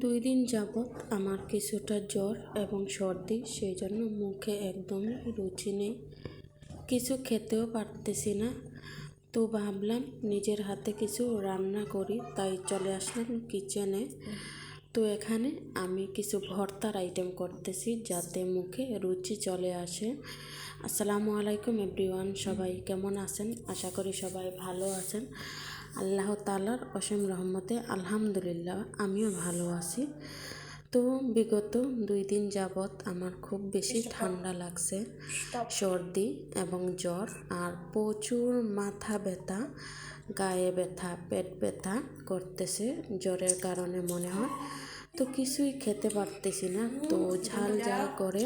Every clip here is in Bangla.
দুই দিন যাবৎ আমার কিছুটা জ্বর এবং সর্দি, সেই জন্য মুখে একদমই রুচি নেই। কিছু খেতেও পারতেছি না। তো ভাবলাম নিজের হাতে কিছু রান্না করি, তাই চলে আসলাম কিচেনে তো এখানে আমি কিছু ভর্তার আইটেম করতেছি, যাতে মুখে রুচি চলে আসে। আসসালামু আলাইকুম এভরিওয়ান, সবাই কেমন আছেন? আশা করি সবাই ভালো আছেন। আল্লাহ তালার অসীম রহমতে আলহামদুলিল্লাহ, আমিও ভালো আছি। তো বিগত দুই দিন যাবৎ আমার খুব বেশি ঠান্ডা লাগছে, সর্দি এবং জ্বর আর প্রচুর মাথা ব্যথা, গায়ে ব্যথা, পেট ব্যথা করতেছে জ্বরের কারণে মনে হয়। তো কিছুই খেতে পারতেছি না, তো ঝাল ঝাল করে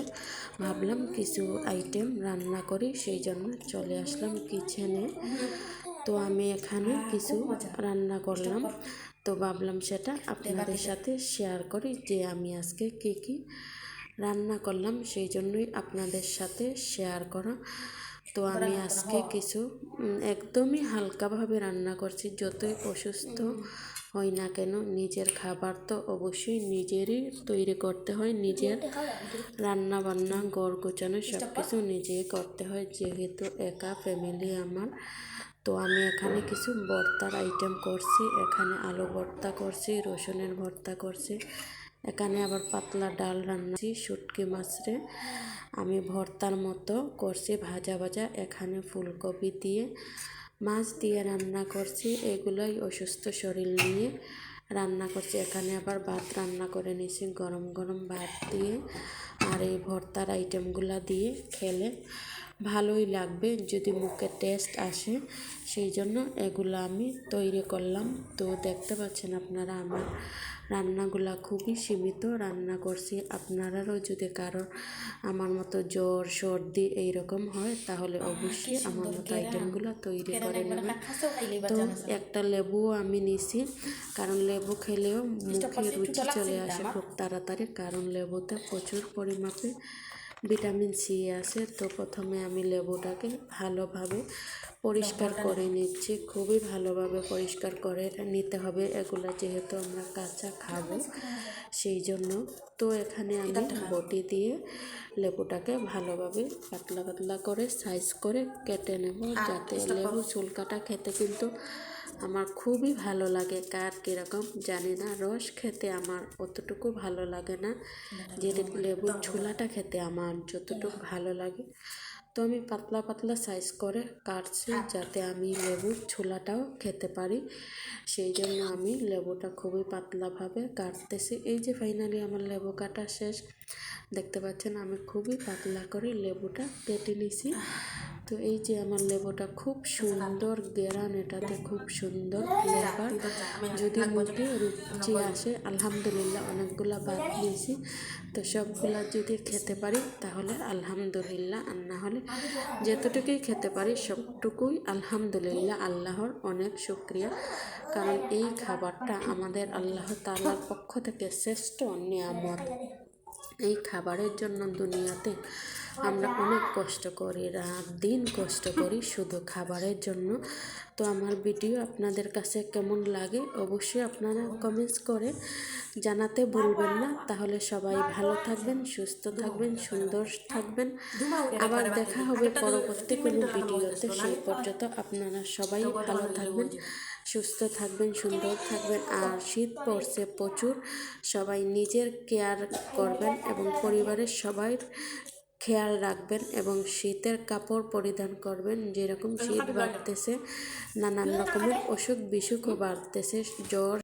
ভাবলাম কিছু আইটেম রান্না করি, সেই জন্য চলে আসলাম কিচেনে তো আমি এখানে কিছু রান্না করলাম। তো ভাবলাম সেটা আপনাদের সাথে শেয়ার করি যে আমি আজকে কী কী রান্না করলাম সেই জন্যই আপনাদের সাথে শেয়ার করা। তো আমি আজকে কিছু একদমই হালকাভাবে রান্না করছি। যতই অসুস্থ হই না কেন নিজের খাবার তো অবশ্যই নিজেরই তৈরি করতে হয়। নিজের রান্না বান্না গড় গোছানো সব কিছু নিজেই করতে হয়। যেহেতু একা ফ্যামিলি আমার তো আমি এখানে কিছু ভর্তার আইটেম করছি, এখানে আলু ভর্তা করছি, রসুনের ভর্তা করছি। এখানে আবার পাতলা ডাল রান্নাছি, শুটকি মাছরে। আমি ভর্তার মতো করছি ভাজা ভাজা, এখানে ফুলকপি দিয়ে মাছ দিয়ে রান্না করছি, এগুলোই অসুস্থ শরীর নিয়ে রান্না করছি। এখানে আবার ভাত রান্না করে নিয়েছি, গরম গরম ভাত দিয়ে। আর এই ভর্তার আইটেমগুলো দিয়ে খেলে ভালোই লাগবে যদি মুখে টেস্ট আসে। সেই জন্য এগুলো আমি তৈরি করলাম। তো দেখতে পাচ্ছেন আপনারা আমার রান্নাগুলো খুবই সীমিত। রান্না করছি আপনারারও যদি কারোর আমার মতো জ্বর সর্দি এইরকম হয় তাহলে অবশ্যই আমার মতো আইটেমগুলো তৈরি করে নেবেন। তো একটা লেবুও আমি নিছি কারণ লেবু খেলেও মুখে রুচি চলে আসে খুব তাড়াতাড়ি কারণ লেবুতে প্রচুর পরিমাপে ভিটামিন সি আছে তো প্রথমে আমি লেবুটাকে ভালোভাবে পরিষ্কার করে নিচ্ছি খুবই ভালোভাবে পরিষ্কার করে নিতে হবে। এগুলো যেহেতু আমরা কাঁচা খাব সেই জন্য তো এখানে আমি বটি দিয়ে লেবুটাকে ভালোভাবে পাতলা পাতলা করে সাইজ করে কেটে নেব যাতে লেবু চুলকাটা খেতে কিন্তু আমার খুবই ভালো লাগে। কার কীরকম জানি না রস খেতে আমার অতটুকু ভালো লাগে না। যে লেবুর ছোলাটা খেতে আমার যতটুকু ভালো লাগে তো আমি পাতলা পাতলা সাইজ করে কাটছি যাতে আমি লেবুর ছোলাটাও খেতে পারি। সেই জন্য আমি লেবুটা খুবই পাতলাভাবে কাটতেছি। এই যে ফাইনালি আমার লেবু কাটা শেষ, দেখতে পাচ্ছেন আমি খুবই পাতলা করে লেবুটা কেটে নিছি। তো এই যে আমার লেবুটা খুব সুন্দর গেরান, এটাতে খুব সুন্দর ফ্লেভার যদি মুখে রুচি আসে, আলহামদুলিল্লাহ অনেকগুলা বাদ দিয়েছি। তো সবগুলা যদি খেতে পারি, তাহলে আলহামদুলিল্লাহ। আর না হলে যতটুকুই খেতে পারি, সবটুকুই আলহামদুলিল্লাহ। আল্লাহর অনেক শুক্রিয়া। কারণ এই খাবারটা আমাদের আল্লাহ তালার পক্ষ থেকে শ্রেষ্ঠ নিয়ামত। এই খাবারের জন্য দুনিয়াতে আমরা অনেক কষ্ট করি, রাত দিন কষ্ট করি শুধু খাবারের জন্য। তো আমার ভিডিও আপনাদের কাছে কেমন লাগে অবশ্যই আপনারা কমেন্টস করে জানাতে ভুলবেন না। তাহলে সবাই ভালো থাকবেন, সুস্থ থাকবেন, সুন্দর থাকবেন। আবার দেখা হবে পরবর্তী কোনো ভিডিওতে। সেই পর্যন্ত আপনারা সবাই ভালো থাকবেন। সুস্থ থাকবেন, সুন্দর থাকবেন, আর শীত পড়ছে প্রচুর। সবাই নিজের কেয়ার করবেন এবং পরিবারের সবাই খেয়াল রাখবেন এবং শীতের কাপড় পরিধান করবেন। যেরকম শীত বাড়তেছে, নানান রকমের অসুখ বিসুখও বাড়তেছে, জ্বর